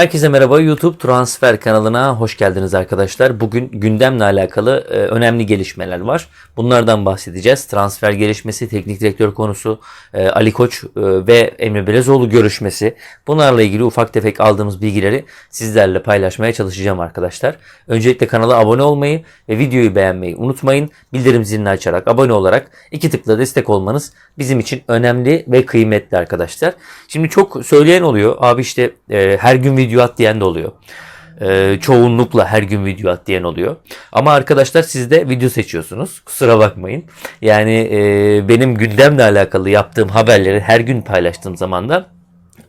Herkese merhaba YouTube Transfer kanalına hoş geldiniz arkadaşlar. Bugün gündemle alakalı e, önemli gelişmeler var. Bunlardan bahsedeceğiz. Transfer gelişmesi, teknik direktör konusu, e, Ali Koç e, ve Emre Belezoğlu görüşmesi. Bunlarla ilgili ufak tefek aldığımız bilgileri sizlerle paylaşmaya çalışacağım arkadaşlar. Öncelikle kanala abone olmayı ve videoyu beğenmeyi unutmayın. Bildirim zilini açarak abone olarak iki tıkla destek olmanız bizim için önemli ve kıymetli arkadaşlar. Şimdi çok söyleyen oluyor. Abi işte her gün video at diyen de oluyor. Ee, çoğunlukla her gün video at diyen oluyor. Ama arkadaşlar siz de video seçiyorsunuz. Kusura bakmayın. Yani e, benim gündemle alakalı yaptığım haberleri her gün paylaştığım zaman da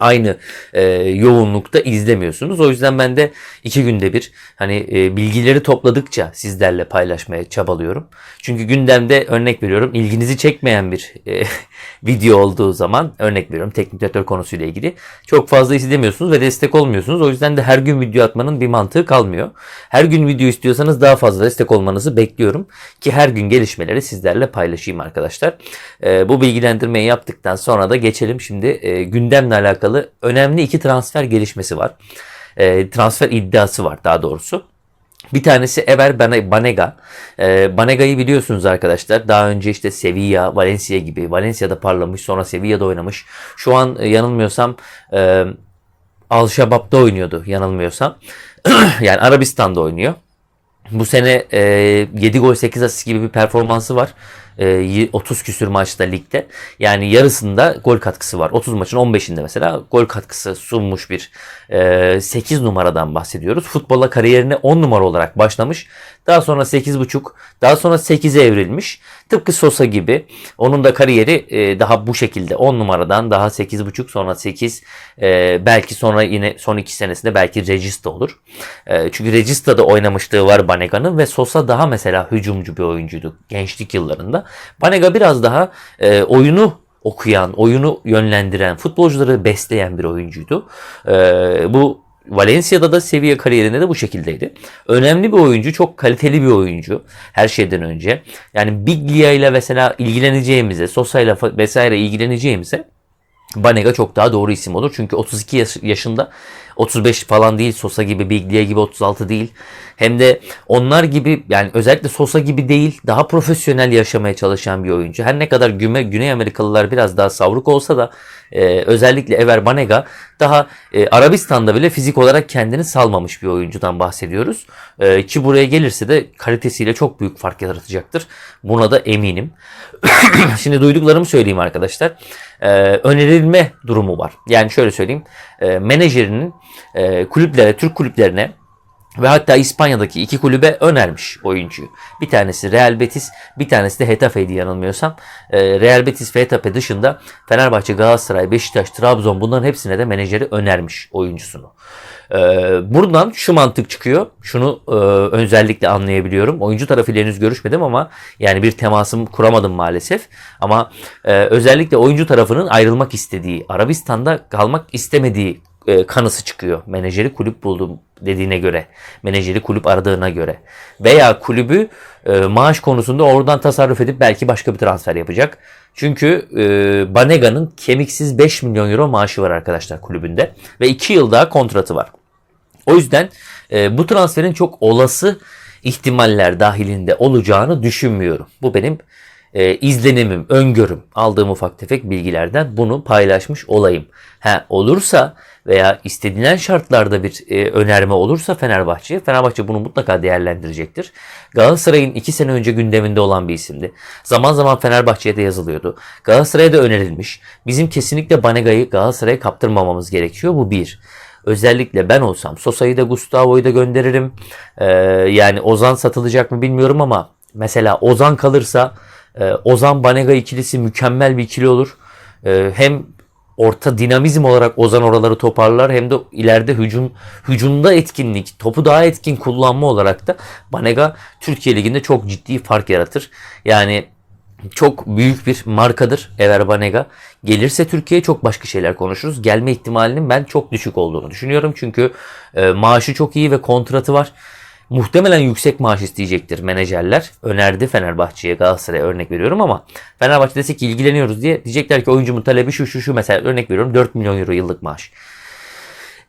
aynı e, yoğunlukta izlemiyorsunuz. O yüzden ben de iki günde bir hani e, bilgileri topladıkça sizlerle paylaşmaya çabalıyorum. Çünkü gündemde örnek veriyorum ilginizi çekmeyen bir e, video olduğu zaman örnek veriyorum teknik direktör konusuyla ilgili çok fazla izlemiyorsunuz ve destek olmuyorsunuz. O yüzden de her gün video atmanın bir mantığı kalmıyor. Her gün video istiyorsanız daha fazla destek olmanızı bekliyorum ki her gün gelişmeleri sizlerle paylaşayım arkadaşlar. E, bu bilgilendirmeyi yaptıktan sonra da geçelim şimdi e, gündemle alakalı önemli iki transfer gelişmesi var. E, transfer iddiası var daha doğrusu. Bir tanesi Ever Bane- Banega. Ee, Banega'yı biliyorsunuz arkadaşlar. Daha önce işte Sevilla, Valencia gibi. Valencia'da parlamış sonra Sevilla'da oynamış. Şu an e, yanılmıyorsam e, Al Shabab'da oynuyordu yanılmıyorsam. yani Arabistan'da oynuyor. Bu sene e, 7 gol 8 asist gibi bir performansı var. E, 30 küsür maçta ligde. Yani yarısında gol katkısı var. 30 maçın 15'inde mesela gol katkısı sunmuş bir e, 8 numaradan bahsediyoruz. Futbola kariyerine 10 numara olarak başlamış. Daha sonra 8.5 daha sonra 8'e evrilmiş. Tıpkı Sosa gibi. Onun da kariyeri e, daha bu şekilde 10 numaradan daha 8.5 sonra 8 e, belki sonra yine son 2 senesinde belki Regista olur. E, çünkü Regista'da oynamışlığı var Banega'nın ve Sosa daha mesela hücumcu bir oyuncuydu gençlik yıllarında. Banega biraz daha e, oyunu okuyan, oyunu yönlendiren, futbolcuları besleyen bir oyuncuydu. E, bu Valencia'da da seviye kariyerinde de bu şekildeydi. Önemli bir oyuncu, çok kaliteli bir oyuncu her şeyden önce. Yani Biglia ile mesela ilgileneceğimize, Sosa ile vesaire ilgileneceğimize Banega çok daha doğru isim olur. Çünkü 32 yaş- yaşında 35 falan değil. Sosa gibi, Biglia gibi 36 değil. Hem de onlar gibi yani özellikle Sosa gibi değil. Daha profesyonel yaşamaya çalışan bir oyuncu. Her ne kadar Güme, Güney Amerikalılar biraz daha savruk olsa da e, özellikle Ever Banega daha e, Arabistan'da bile fizik olarak kendini salmamış bir oyuncudan bahsediyoruz. E, ki buraya gelirse de kalitesiyle çok büyük fark yaratacaktır. Buna da eminim. Şimdi duyduklarımı söyleyeyim arkadaşlar. E, önerilme durumu var. Yani şöyle söyleyeyim. E, menajerinin e, kulüplere, Türk kulüplerine ve hatta İspanya'daki iki kulübe önermiş oyuncuyu. Bir tanesi Real Betis, bir tanesi de Getafe'ydi yanılmıyorsam. Ee, Real Betis ve Getafe dışında Fenerbahçe, Galatasaray, Beşiktaş, Trabzon bunların hepsine de menajeri önermiş oyuncusunu. Ee, buradan şu mantık çıkıyor. Şunu e, özellikle anlayabiliyorum. Oyuncu tarafıyla henüz görüşmedim ama yani bir temasım kuramadım maalesef. Ama e, özellikle oyuncu tarafının ayrılmak istediği, Arabistan'da kalmak istemediği e, kanısı çıkıyor. Menajeri kulüp buldum dediğine göre. Menajeri kulüp aradığına göre. Veya kulübü e, maaş konusunda oradan tasarruf edip belki başka bir transfer yapacak. Çünkü e, Banega'nın kemiksiz 5 milyon euro maaşı var arkadaşlar kulübünde. Ve 2 yıl daha kontratı var. O yüzden e, bu transferin çok olası ihtimaller dahilinde olacağını düşünmüyorum. Bu benim e, izlenimim, öngörüm. Aldığım ufak tefek bilgilerden bunu paylaşmış olayım. Ha olursa veya istenilen şartlarda bir e, önerme olursa Fenerbahçe, Fenerbahçe bunu mutlaka değerlendirecektir. Galatasaray'ın iki sene önce gündeminde olan bir isimdi. Zaman zaman Fenerbahçe'ye de yazılıyordu. Galatasaray'a da önerilmiş. Bizim kesinlikle Banega'yı Galatasaray'a kaptırmamamız gerekiyor. Bu bir. Özellikle ben olsam Sosa'yı da Gustavo'yu da gönderirim. Ee, yani Ozan satılacak mı bilmiyorum ama mesela Ozan kalırsa e, Ozan Banega ikilisi mükemmel bir ikili olur. E, hem orta dinamizm olarak Ozan oraları toparlar hem de ileride hücum hücumda etkinlik, topu daha etkin kullanma olarak da Banega Türkiye Ligi'nde çok ciddi fark yaratır. Yani çok büyük bir markadır Ever Banega. Gelirse Türkiye'ye çok başka şeyler konuşuruz. Gelme ihtimalinin ben çok düşük olduğunu düşünüyorum. Çünkü e, maaşı çok iyi ve kontratı var. Muhtemelen yüksek maaş isteyecektir menajerler. Önerdi Fenerbahçe'ye Galatasaray'a örnek veriyorum ama Fenerbahçe desek ki ilgileniyoruz diye diyecekler ki oyuncumun talebi şu şu şu mesela örnek veriyorum 4 milyon euro yıllık maaş.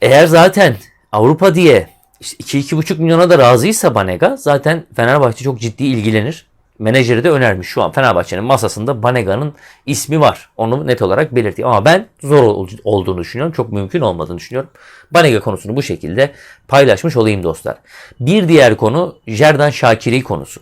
Eğer zaten Avrupa diye işte 2-2,5 milyona da razıysa Banega zaten Fenerbahçe çok ciddi ilgilenir. Menajeri de önermiş şu an Fenerbahçe'nin masasında Banega'nın ismi var. Onu net olarak belirteyim. Ama ben zor ol- olduğunu düşünüyorum. Çok mümkün olmadığını düşünüyorum. Banega konusunu bu şekilde paylaşmış olayım dostlar. Bir diğer konu Jerdan Şakiri konusu.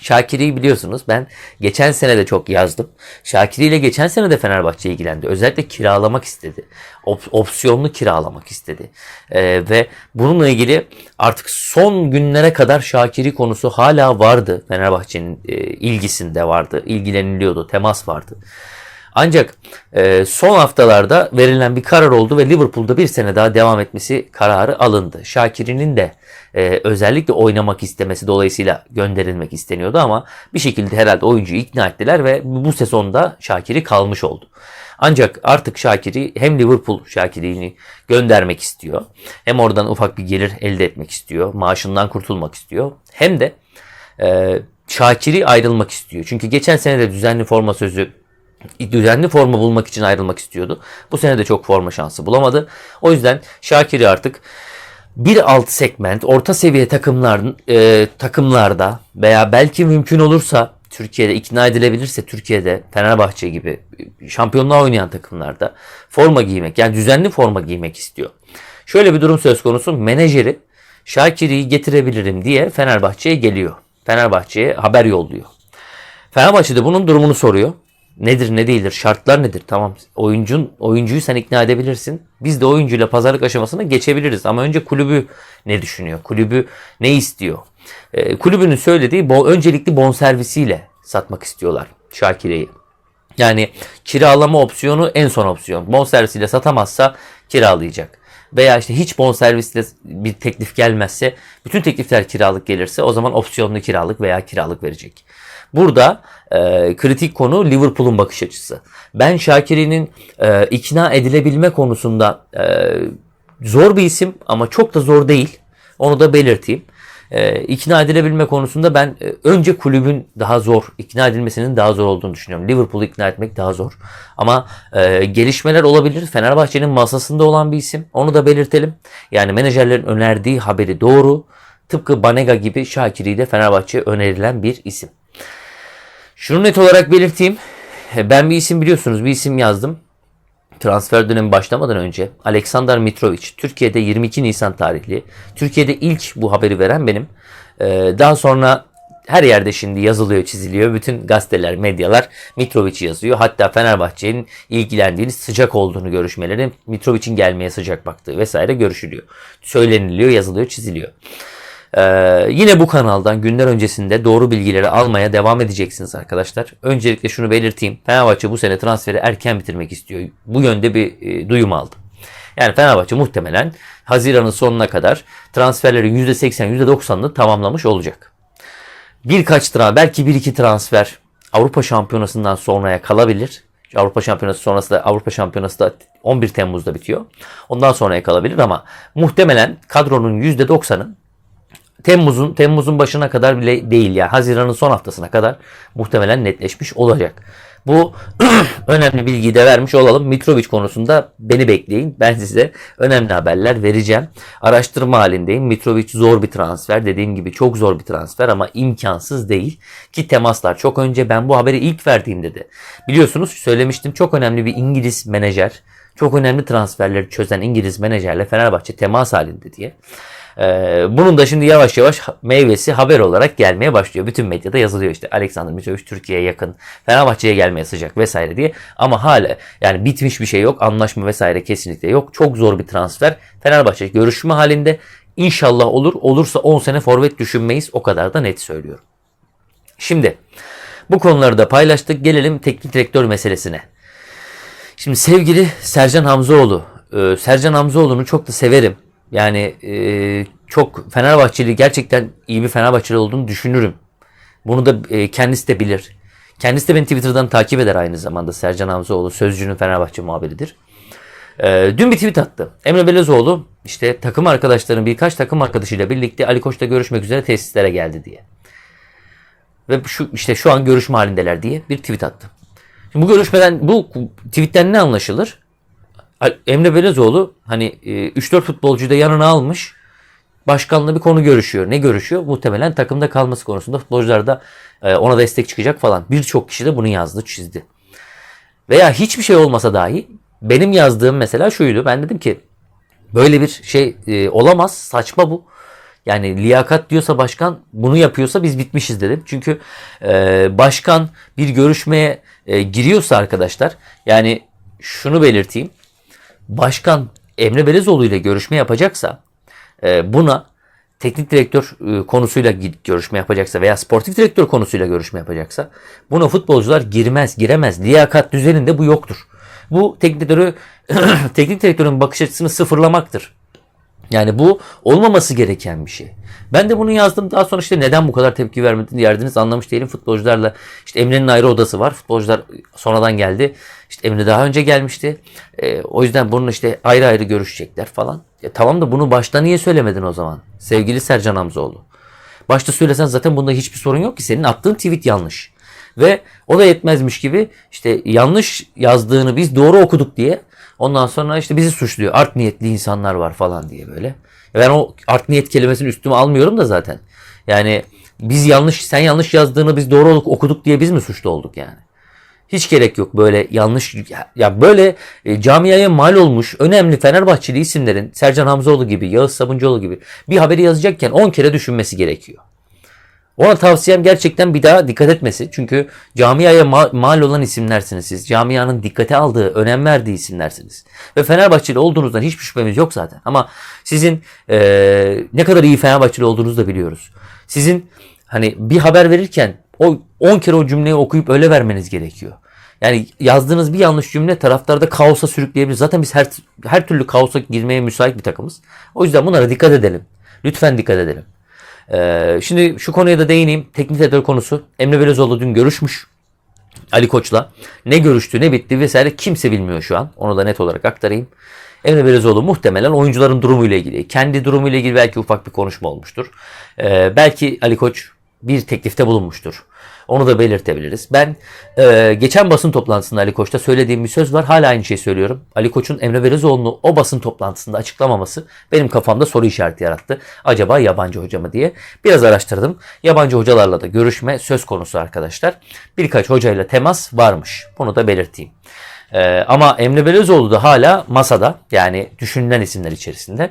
Şakir'i biliyorsunuz ben geçen sene de çok yazdım. Şakiri ile geçen sene de Fenerbahçe ilgilendi. Özellikle kiralamak istedi. Op- opsiyonlu kiralamak istedi. Ee, ve bununla ilgili artık son günlere kadar Şakiri konusu hala vardı. Fenerbahçe'nin e, ilgisinde vardı. İlgileniliyordu. Temas vardı. Ancak e, son haftalarda verilen bir karar oldu ve Liverpool'da bir sene daha devam etmesi kararı alındı. Şakir'in de e, özellikle oynamak istemesi dolayısıyla gönderilmek isteniyordu ama bir şekilde herhalde oyuncuyu ikna ettiler ve bu sezonda Şakir'i kalmış oldu. Ancak artık Şakir'i hem Liverpool Şakir'ini göndermek istiyor hem oradan ufak bir gelir elde etmek istiyor. Maaşından kurtulmak istiyor. Hem de e, Şakir'i ayrılmak istiyor. Çünkü geçen sene de düzenli forma sözü düzenli forma bulmak için ayrılmak istiyordu. Bu sene de çok forma şansı bulamadı. O yüzden Şakir'i artık bir alt segment, orta seviye takımların e, takımlarda veya belki mümkün olursa Türkiye'de ikna edilebilirse Türkiye'de Fenerbahçe gibi şampiyonluğa oynayan takımlarda forma giymek yani düzenli forma giymek istiyor. Şöyle bir durum söz konusu. Menajeri Şakir'i getirebilirim diye Fenerbahçe'ye geliyor. Fenerbahçe'ye haber yolluyor. Fenerbahçe de bunun durumunu soruyor. Nedir ne değildir şartlar nedir? Tamam oyuncun oyuncuyu sen ikna edebilirsin. Biz de oyuncuyla pazarlık aşamasına geçebiliriz. Ama önce kulübü ne düşünüyor? Kulübü ne istiyor? Ee, kulübünün söylediği bo- öncelikli bonservisiyle satmak istiyorlar Şakire'yi yani kiralama opsiyonu en son opsiyon. Bonservisiyle satamazsa kiralayacak veya işte hiç bonservisle bir teklif gelmezse bütün teklifler kiralık gelirse o zaman opsiyonlu kiralık veya kiralık verecek. Burada e, kritik konu Liverpool'un bakış açısı. Ben Şakir'in e, ikna edilebilme konusunda e, zor bir isim ama çok da zor değil. Onu da belirteyim. E, ikna edilebilme konusunda ben e, önce kulübün daha zor, ikna edilmesinin daha zor olduğunu düşünüyorum. Liverpool'u ikna etmek daha zor. Ama e, gelişmeler olabilir. Fenerbahçe'nin masasında olan bir isim. Onu da belirtelim. Yani menajerlerin önerdiği haberi doğru. Tıpkı Banega gibi Şakir'i de Fenerbahçe'ye önerilen bir isim. Şunu net olarak belirteyim. Ben bir isim biliyorsunuz bir isim yazdım. Transfer dönemi başlamadan önce Aleksandar Mitrovic Türkiye'de 22 Nisan tarihli. Türkiye'de ilk bu haberi veren benim. Ee, daha sonra her yerde şimdi yazılıyor, çiziliyor. Bütün gazeteler, medyalar Mitrovic yazıyor. Hatta Fenerbahçe'nin ilgilendiğini, sıcak olduğunu görüşmelerin Mitrovic'in gelmeye sıcak baktığı vesaire görüşülüyor. Söyleniliyor, yazılıyor, çiziliyor. Ee, yine bu kanaldan günler öncesinde doğru bilgileri almaya devam edeceksiniz arkadaşlar. Öncelikle şunu belirteyim. Fenerbahçe bu sene transferi erken bitirmek istiyor. Bu yönde bir e, duyum aldım. Yani Fenerbahçe muhtemelen Haziran'ın sonuna kadar transferlerin %80, %90'ını tamamlamış olacak. Birkaç transfer, belki bir iki transfer Avrupa Şampiyonası'ndan sonraya kalabilir. Avrupa Şampiyonası sonrası da Avrupa Şampiyonası da 11 Temmuz'da bitiyor. Ondan sonraya kalabilir ama muhtemelen kadronun %90'ı Temmuz'un Temmuz'un başına kadar bile değil yani Haziran'ın son haftasına kadar muhtemelen netleşmiş olacak. Bu önemli bilgiyi de vermiş olalım. Mitrovic konusunda beni bekleyin. Ben size önemli haberler vereceğim. Araştırma halindeyim. Mitrovic zor bir transfer. Dediğim gibi çok zor bir transfer ama imkansız değil. Ki temaslar çok önce ben bu haberi ilk verdiğimde de biliyorsunuz söylemiştim çok önemli bir İngiliz menajer. Çok önemli transferleri çözen İngiliz menajerle Fenerbahçe temas halinde diye. Ee, bunun da şimdi yavaş yavaş meyvesi haber olarak gelmeye başlıyor. Bütün medyada yazılıyor işte Alexander Mitrovic Türkiye'ye yakın, Fenerbahçe'ye gelmeye sıcak vesaire diye. Ama hala yani bitmiş bir şey yok, anlaşma vesaire kesinlikle yok. Çok zor bir transfer. Fenerbahçe görüşme halinde İnşallah olur. Olursa 10 sene forvet düşünmeyiz. O kadar da net söylüyorum. Şimdi bu konuları da paylaştık. Gelelim teknik direktör meselesine. Şimdi sevgili Sercan Hamzoğlu. e, Sercan Hamzoğlu'nu çok da severim. Yani e, çok Fenerbahçeli gerçekten iyi bir Fenerbahçeli olduğunu düşünürüm. Bunu da e, kendisi de bilir. Kendisi de beni Twitter'dan takip eder aynı zamanda Sercan Hamzoğlu. Sözcünün Fenerbahçe muhabiridir. E, dün bir tweet attı. Emre Belezoğlu işte takım arkadaşların birkaç takım arkadaşıyla birlikte Ali Koç'la görüşmek üzere tesislere geldi diye. Ve şu işte şu an görüşme halindeler diye bir tweet attı. Şimdi bu görüşmeden bu tweetten ne anlaşılır? Emre Belezoğlu hani e, 3-4 futbolcuyu da yanına almış. Başkanla bir konu görüşüyor. Ne görüşüyor? Muhtemelen takımda kalması konusunda futbolcular da e, ona destek çıkacak falan. Birçok kişi de bunu yazdı, çizdi. Veya hiçbir şey olmasa dahi benim yazdığım mesela şuydu. Ben dedim ki böyle bir şey e, olamaz. Saçma bu. Yani liyakat diyorsa başkan bunu yapıyorsa biz bitmişiz dedim. Çünkü e, başkan bir görüşmeye e, giriyorsa arkadaşlar yani şunu belirteyim. Başkan Emre Belezoğlu ile görüşme yapacaksa e, buna teknik direktör e, konusuyla görüşme yapacaksa veya sportif direktör konusuyla görüşme yapacaksa buna futbolcular girmez, giremez. Liyakat düzeninde bu yoktur. Bu teknik direktörü teknik direktörün bakış açısını sıfırlamaktır. Yani bu olmaması gereken bir şey. Ben de bunu yazdım. Daha sonra işte neden bu kadar tepki vermediğini yerdiniz anlamış değilim. Futbolcularla işte Emre'nin ayrı odası var. Futbolcular sonradan geldi. İşte Emre daha önce gelmişti. Ee, o yüzden bunun işte ayrı ayrı görüşecekler falan. Ya tamam da bunu başta niye söylemedin o zaman? Sevgili Sercan Hamzoğlu. Başta söylesen zaten bunda hiçbir sorun yok ki. Senin attığın tweet yanlış. Ve o da yetmezmiş gibi işte yanlış yazdığını biz doğru okuduk diye ondan sonra işte bizi suçluyor. Art niyetli insanlar var falan diye böyle. Ben o art niyet kelimesini üstüme almıyorum da zaten. Yani biz yanlış sen yanlış yazdığını biz doğru okuduk diye biz mi suçlu olduk yani? Hiç gerek yok böyle yanlış ya böyle e, camiaya mal olmuş önemli Fenerbahçeli isimlerin Sercan Hamzoğlu gibi, Yağız Sabuncuoğlu gibi bir haberi yazacakken 10 kere düşünmesi gerekiyor. Ona tavsiyem gerçekten bir daha dikkat etmesi. Çünkü camiaya ma- mal olan isimlersiniz siz. Camianın dikkate aldığı, önem verdiği isimlersiniz. Ve Fenerbahçeli olduğunuzdan hiçbir şüphemiz yok zaten. Ama sizin eee, ne kadar iyi Fenerbahçeli olduğunuzu da biliyoruz. Sizin hani bir haber verirken o 10 kere o cümleyi okuyup öyle vermeniz gerekiyor. Yani yazdığınız bir yanlış cümle taraftarda kaosa sürükleyebilir. Zaten biz her her türlü kaosa girmeye müsait bir takımız. O yüzden bunlara dikkat edelim. Lütfen dikkat edelim. Ee, şimdi şu konuya da değineyim. Teknik direktör konusu. Emre Belözoğlu dün görüşmüş. Ali Koç'la. Ne görüştü ne bitti vesaire kimse bilmiyor şu an. Onu da net olarak aktarayım. Emre Belözoğlu muhtemelen oyuncuların durumuyla ilgili, kendi durumuyla ilgili belki ufak bir konuşma olmuştur. Ee, belki Ali Koç bir teklifte bulunmuştur. Onu da belirtebiliriz. Ben e, geçen basın toplantısında Ali Koç'ta söylediğim bir söz var. Hala aynı şeyi söylüyorum. Ali Koç'un Emre Belözoğlu'nu o basın toplantısında açıklamaması benim kafamda soru işareti yarattı. Acaba yabancı hoca mı diye. Biraz araştırdım. Yabancı hocalarla da görüşme söz konusu arkadaşlar. Birkaç hocayla temas varmış. Bunu da belirteyim. E, ama Emre Belözoğlu da hala masada. Yani düşünülen isimler içerisinde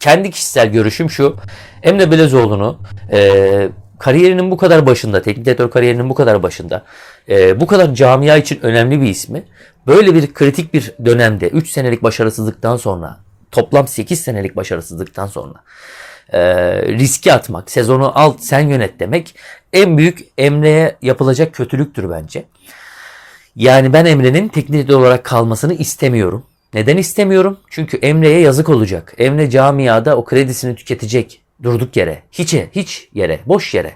kendi kişisel görüşüm şu. Emre Belezoğlu'nu e, kariyerinin bu kadar başında, teknik direktör kariyerinin bu kadar başında, e, bu kadar camia için önemli bir ismi, böyle bir kritik bir dönemde 3 senelik başarısızlıktan sonra, toplam 8 senelik başarısızlıktan sonra e, riski atmak, sezonu al sen yönet demek en büyük Emre'ye yapılacak kötülüktür bence. Yani ben Emre'nin teknik direktör olarak kalmasını istemiyorum. Neden istemiyorum? Çünkü Emre'ye yazık olacak. Emre camiada o kredisini tüketecek durduk yere. Hiçe, hiç yere, boş yere.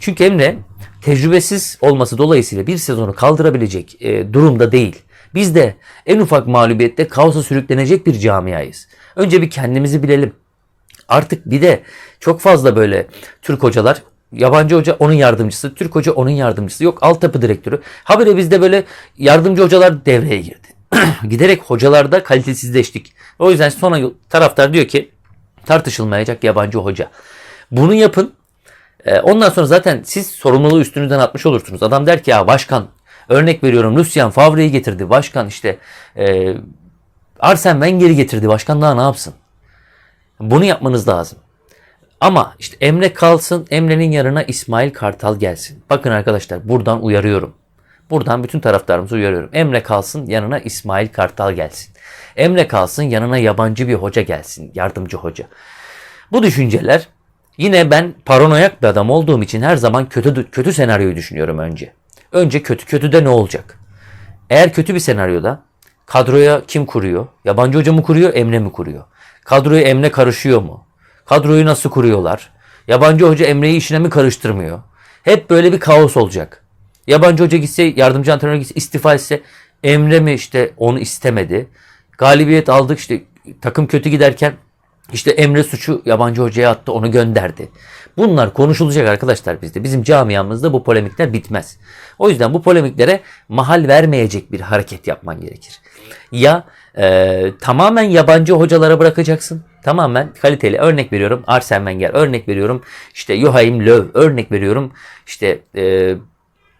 Çünkü Emre tecrübesiz olması dolayısıyla bir sezonu kaldırabilecek e, durumda değil. Biz de en ufak mağlubiyette kaosa sürüklenecek bir camiayız. Önce bir kendimizi bilelim. Artık bir de çok fazla böyle Türk hocalar yabancı hoca onun yardımcısı, Türk hoca onun yardımcısı, yok altyapı direktörü. Habire bizde böyle yardımcı hocalar devreye girdi. Giderek hocalarda kalitesizleştik. O yüzden sonra taraftar diyor ki tartışılmayacak yabancı hoca. Bunu yapın. Ee, ondan sonra zaten siz sorumluluğu üstünüzden atmış olursunuz. Adam der ki ya başkan örnek veriyorum Lucien Favre'yi getirdi. Başkan işte e, Arsene Wenger'i getirdi. Başkan daha ne yapsın? Bunu yapmanız lazım. Ama işte Emre kalsın, Emre'nin yanına İsmail Kartal gelsin. Bakın arkadaşlar buradan uyarıyorum. Buradan bütün taraftarımızı uyarıyorum. Emre kalsın yanına İsmail Kartal gelsin. Emre kalsın yanına yabancı bir hoca gelsin. Yardımcı hoca. Bu düşünceler yine ben paranoyak bir adam olduğum için her zaman kötü kötü senaryoyu düşünüyorum önce. Önce kötü kötüde ne olacak? Eğer kötü bir senaryoda kadroya kim kuruyor? Yabancı hoca mı kuruyor, Emre mi kuruyor? Kadroya Emre karışıyor mu? Kadroyu nasıl kuruyorlar? Yabancı hoca Emre'yi işine mi karıştırmıyor? Hep böyle bir kaos olacak. Yabancı hoca gitse, yardımcı antrenör gitse, istifa etse Emre mi işte onu istemedi. Galibiyet aldık işte takım kötü giderken İşte Emre suçu yabancı hocaya attı onu gönderdi. Bunlar konuşulacak arkadaşlar bizde. Bizim camiamızda bu polemikler bitmez. O yüzden bu polemiklere mahal vermeyecek bir hareket yapman gerekir. Ya e, tamamen yabancı hocalara bırakacaksın. Tamamen kaliteli örnek veriyorum. Arsene Wenger örnek veriyorum. İşte Joachim Löw örnek veriyorum. İşte e,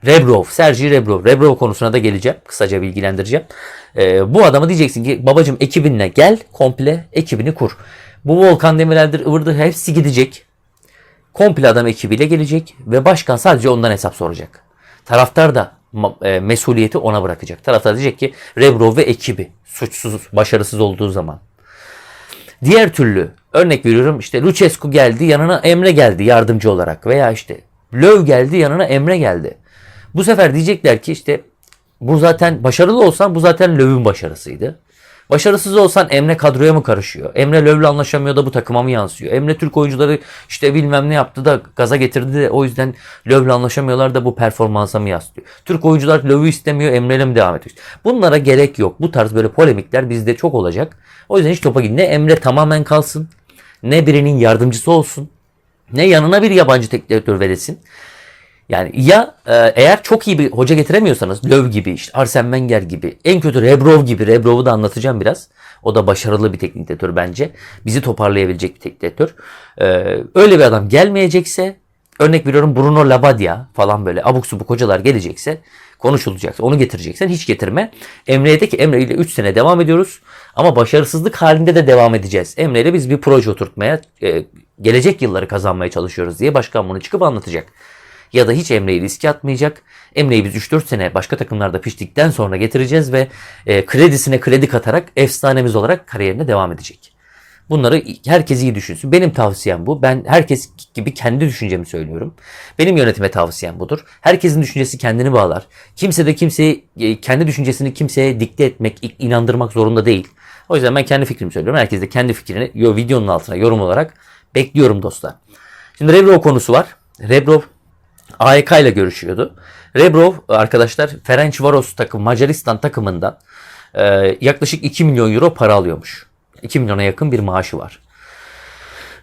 Rebrov, Sergi Rebrov. Rebrov konusuna da geleceğim. Kısaca bilgilendireceğim. Ee, bu adamı diyeceksin ki babacım ekibinle gel komple ekibini kur. Bu Volkan Demirel'dir, ıvırdır hepsi gidecek. Komple adam ekibiyle gelecek ve başkan sadece ondan hesap soracak. Taraftar da e, mesuliyeti ona bırakacak. Taraftar diyecek ki Rebrov ve ekibi suçsuz, başarısız olduğu zaman. Diğer türlü örnek veriyorum işte Lucescu geldi yanına Emre geldi yardımcı olarak veya işte Löw geldi yanına Emre geldi. Bu sefer diyecekler ki işte bu zaten başarılı olsan bu zaten Löw'ün başarısıydı. Başarısız olsan Emre kadroya mı karışıyor? Emre Löw'le anlaşamıyor da bu takıma mı yansıyor? Emre Türk oyuncuları işte bilmem ne yaptı da gaza getirdi de o yüzden Löw'le anlaşamıyorlar da bu performansa mı yansıyor? Türk oyuncular Löw'ü istemiyor Emre'yle mi devam ediyor? Bunlara gerek yok. Bu tarz böyle polemikler bizde çok olacak. O yüzden hiç topa git. Ne Emre tamamen kalsın ne birinin yardımcısı olsun ne yanına bir yabancı teknik direktör veresin. Yani ya e, eğer çok iyi bir hoca getiremiyorsanız Löw gibi işte Arsene Wenger gibi en kötü Rebrov gibi Rebrov'u da anlatacağım biraz. O da başarılı bir teknik direktör bence. Bizi toparlayabilecek bir teknik direktör. E, öyle bir adam gelmeyecekse örnek veriyorum Bruno Labbadia falan böyle abuk subuk hocalar gelecekse konuşulacaksa onu getireceksen hiç getirme. Emre'ye ki Emre ile 3 sene devam ediyoruz ama başarısızlık halinde de devam edeceğiz. Emre ile biz bir proje oturtmaya e, gelecek yılları kazanmaya çalışıyoruz diye başkan bunu çıkıp anlatacak ya da hiç Emre'yi riske atmayacak. Emre'yi biz 3-4 sene başka takımlarda piştikten sonra getireceğiz ve e, kredisine kredi katarak efsanemiz olarak kariyerine devam edecek. Bunları herkes iyi düşünsün. Benim tavsiyem bu. Ben herkes gibi kendi düşüncemi söylüyorum. Benim yönetime tavsiyem budur. Herkesin düşüncesi kendini bağlar. Kimse de kimseyi e, kendi düşüncesini kimseye dikte etmek, inandırmak zorunda değil. O yüzden ben kendi fikrimi söylüyorum. Herkes de kendi fikrini videonun altına yorum olarak bekliyorum dostlar. Şimdi Rebrov konusu var. Rebrov AEK ile görüşüyordu. Rebrov arkadaşlar Ferencvaros takım Macaristan takımından e, yaklaşık 2 milyon euro para alıyormuş. 2 milyona yakın bir maaşı var.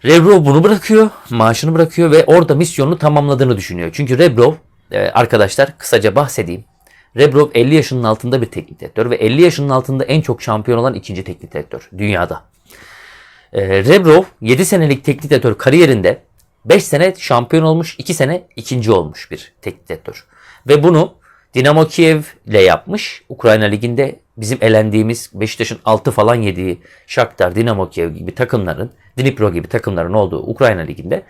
Rebrov bunu bırakıyor, maaşını bırakıyor ve orada misyonunu tamamladığını düşünüyor. Çünkü Rebrov e, arkadaşlar kısaca bahsedeyim. Rebrov 50 yaşının altında bir teknik direktör ve 50 yaşının altında en çok şampiyon olan ikinci teknik direktör dünyada. E, Rebrov 7 senelik teknik direktör kariyerinde 5 sene şampiyon olmuş, 2 sene ikinci olmuş bir teknik direktör. Ve bunu Dinamo Kiev ile yapmış. Ukrayna Ligi'nde bizim elendiğimiz Beşiktaş'ın 6 falan yediği Shakhtar, Dinamo Kiev gibi takımların, Dnipro gibi takımların olduğu Ukrayna Ligi'nde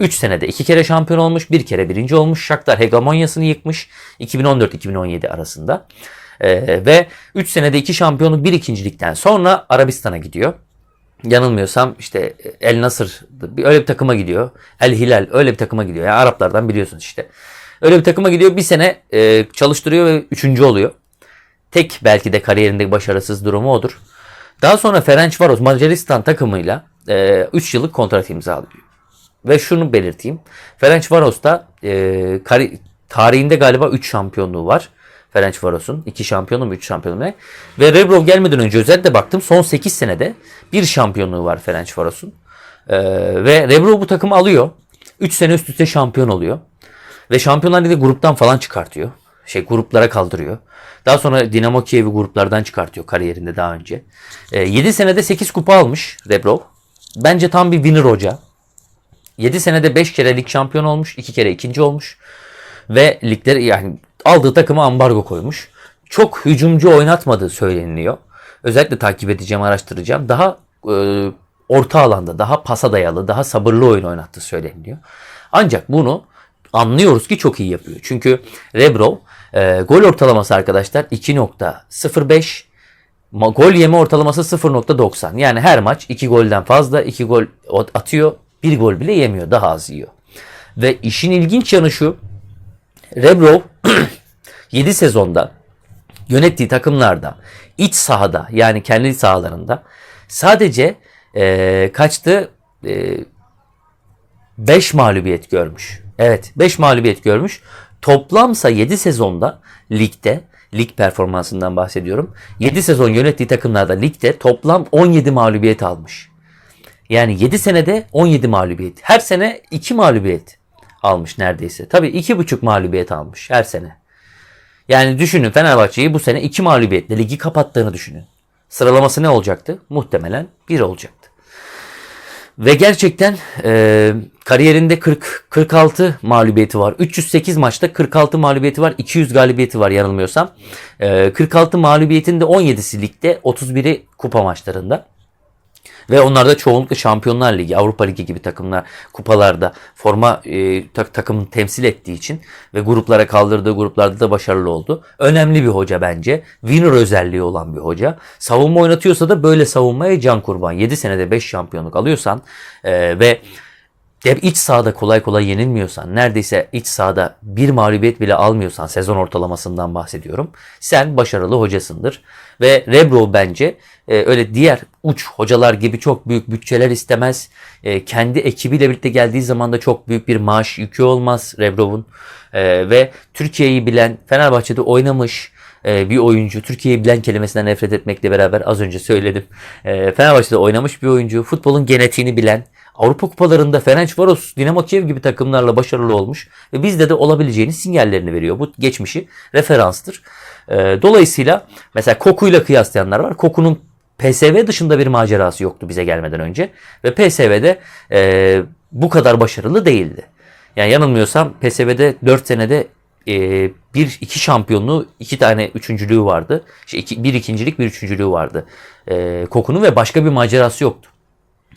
3 senede 2 kere şampiyon olmuş, bir kere birinci olmuş. Shakhtar hegemonyasını yıkmış 2014-2017 arasında. E, ve 3 senede 2 şampiyonluk, bir ikincilikten sonra Arabistan'a gidiyor yanılmıyorsam işte El Nasır öyle bir takıma gidiyor. El Hilal öyle bir takıma gidiyor. Yani Araplardan biliyorsunuz işte. Öyle bir takıma gidiyor. Bir sene e, çalıştırıyor ve üçüncü oluyor. Tek belki de kariyerindeki başarısız durumu odur. Daha sonra Ferencvaros Macaristan takımıyla 3 yıllık kontrat imzalıyor. Ve şunu belirteyim. Ferencvaros'ta e, tarihinde galiba 3 şampiyonluğu var. Ferencvaros'un. 2 şampiyonu mu 3 şampiyonu mu? Ve Rebrov gelmeden önce özellikle baktım son 8 senede bir şampiyonluğu var Ferencvaros'un. Ee, ve Rebrov bu takımı alıyor. 3 sene üst üste şampiyon oluyor. Ve Şampiyonlar Ligi gruptan falan çıkartıyor. Şey gruplara kaldırıyor. Daha sonra Dinamo Kiev'i gruplardan çıkartıyor kariyerinde daha önce. Ee, 7 senede 8 kupa almış Rebrov. Bence tam bir winner hoca. 7 senede 5 kere lig şampiyonu olmuş. 2 kere ikinci olmuş. Ve ligleri yani aldığı takıma ambargo koymuş. Çok hücumcu oynatmadığı söyleniliyor. Özellikle takip edeceğim, araştıracağım. Daha e, orta alanda, daha pasa dayalı, daha sabırlı oyun oynattığı söyleniliyor. Ancak bunu anlıyoruz ki çok iyi yapıyor. Çünkü Rebrov e, gol ortalaması arkadaşlar 2.05 Ma- gol yeme ortalaması 0.90. Yani her maç 2 golden fazla 2 gol atıyor. 1 gol bile yemiyor. Daha az yiyor. Ve işin ilginç yanı şu. Rebrov 7 sezonda yönettiği takımlarda iç sahada yani kendi sahalarında sadece e, kaçtı? 5 mağlubiyet görmüş. Evet 5 mağlubiyet görmüş. Toplamsa 7 sezonda ligde lig performansından bahsediyorum. 7 sezon yönettiği takımlarda ligde toplam 17 mağlubiyet almış. Yani 7 senede 17 mağlubiyet. Her sene 2 mağlubiyet almış neredeyse. Tabii 2,5 mağlubiyet almış her sene. Yani düşünün Fenerbahçe'yi bu sene 2 mağlubiyetle ligi kapattığını düşünün. Sıralaması ne olacaktı? Muhtemelen 1 olacaktı. Ve gerçekten e, kariyerinde 40 46 mağlubiyeti var. 308 maçta 46 mağlubiyeti var. 200 galibiyeti var yanılmıyorsam. E, 46 mağlubiyetin de 17'si ligde, 31'i kupa maçlarında. Ve onlar da çoğunlukla Şampiyonlar Ligi, Avrupa Ligi gibi takımlar kupalarda forma e, tak, takımını temsil ettiği için ve gruplara kaldırdığı gruplarda da başarılı oldu. Önemli bir hoca bence. Winner özelliği olan bir hoca. Savunma oynatıyorsa da böyle savunmaya can kurban. 7 senede 5 şampiyonluk alıyorsan e, ve de iç sahada kolay kolay yenilmiyorsan, neredeyse iç sahada bir mağlubiyet bile almıyorsan, sezon ortalamasından bahsediyorum. Sen başarılı hocasındır. Ve Rebro bence e, öyle diğer uç hocalar gibi çok büyük bütçeler istemez. E, kendi ekibiyle birlikte geldiği zaman da çok büyük bir maaş yükü olmaz Rebro'nun. E, ve Türkiye'yi bilen, Fenerbahçe'de oynamış, e, bir oyuncu. Türkiye'yi bilen kelimesinden nefret etmekle beraber az önce söyledim. E, Fenerbahçe'de oynamış bir oyuncu. Futbolun genetiğini bilen, Avrupa kupalarında Ferencvaros, Dinamo Kiev gibi takımlarla başarılı olmuş ve bizde de olabileceğini sinyallerini veriyor. Bu geçmişi referanstır. E, dolayısıyla mesela Koku'yla kıyaslayanlar var. Koku'nun PSV dışında bir macerası yoktu bize gelmeden önce ve PSV'de e, bu kadar başarılı değildi. Yani yanılmıyorsam PSV'de 4 senede e, bir iki şampiyonluğu, iki tane üçüncülüğü vardı. Şey, iki, bir ikincilik, bir üçüncülüğü vardı. E, Koku'nun ve başka bir macerası yoktu.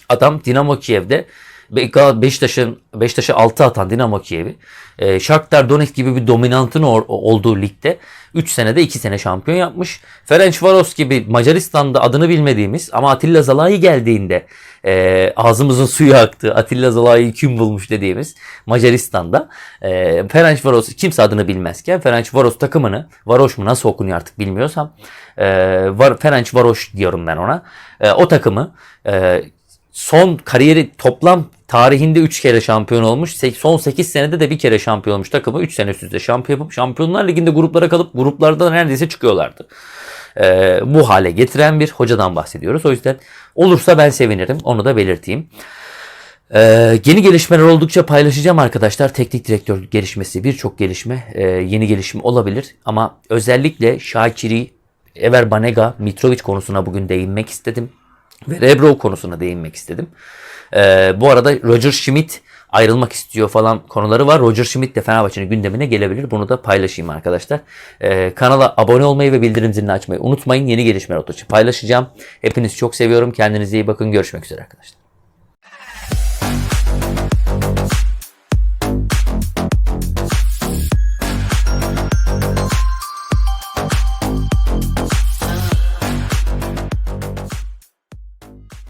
Adam Dinamo Kiev'de Be- Beşiktaş'ın Beşiktaş'a 6 atan Dinamo Kiev'i e, Shakhtar Donetsk gibi bir dominantın or- olduğu ligde 3 senede 2 sene şampiyon yapmış. Ferencvaros gibi Macaristan'da adını bilmediğimiz ama Atilla Zalai geldiğinde e, ağzımızın suyu aktı. Atilla Zalai'yi kim bulmuş dediğimiz Macaristan'da e, Ferencvaros kimse adını bilmezken Ferencvaros takımını Varoş mu nasıl okunuyor artık bilmiyorsam e, var, Ferencvaros diyorum ben ona. E, o takımı e, son kariyeri toplam tarihinde 3 kere şampiyon olmuş. Son 8 senede de bir kere şampiyon olmuş takımı. 3 sene üst üste şampiyon. Şampiyonlar Ligi'nde gruplara kalıp gruplarda neredeyse çıkıyorlardı. Ee, bu hale getiren bir hocadan bahsediyoruz. O yüzden olursa ben sevinirim. Onu da belirteyim. Ee, yeni gelişmeler oldukça paylaşacağım arkadaşlar. Teknik direktör gelişmesi birçok gelişme, e, yeni gelişme olabilir. Ama özellikle Şakiri, Ever Banega, Mitrovic konusuna bugün değinmek istedim. Ve Rebro konusuna değinmek istedim. Ee, bu arada Roger Schmidt ayrılmak istiyor falan konuları var. Roger Schmidt de Fenerbahçe'nin gündemine gelebilir. Bunu da paylaşayım arkadaşlar. Ee, kanala abone olmayı ve bildirim zilini açmayı unutmayın. Yeni gelişmeler oldukça paylaşacağım. Hepinizi çok seviyorum. Kendinize iyi bakın. Görüşmek üzere arkadaşlar.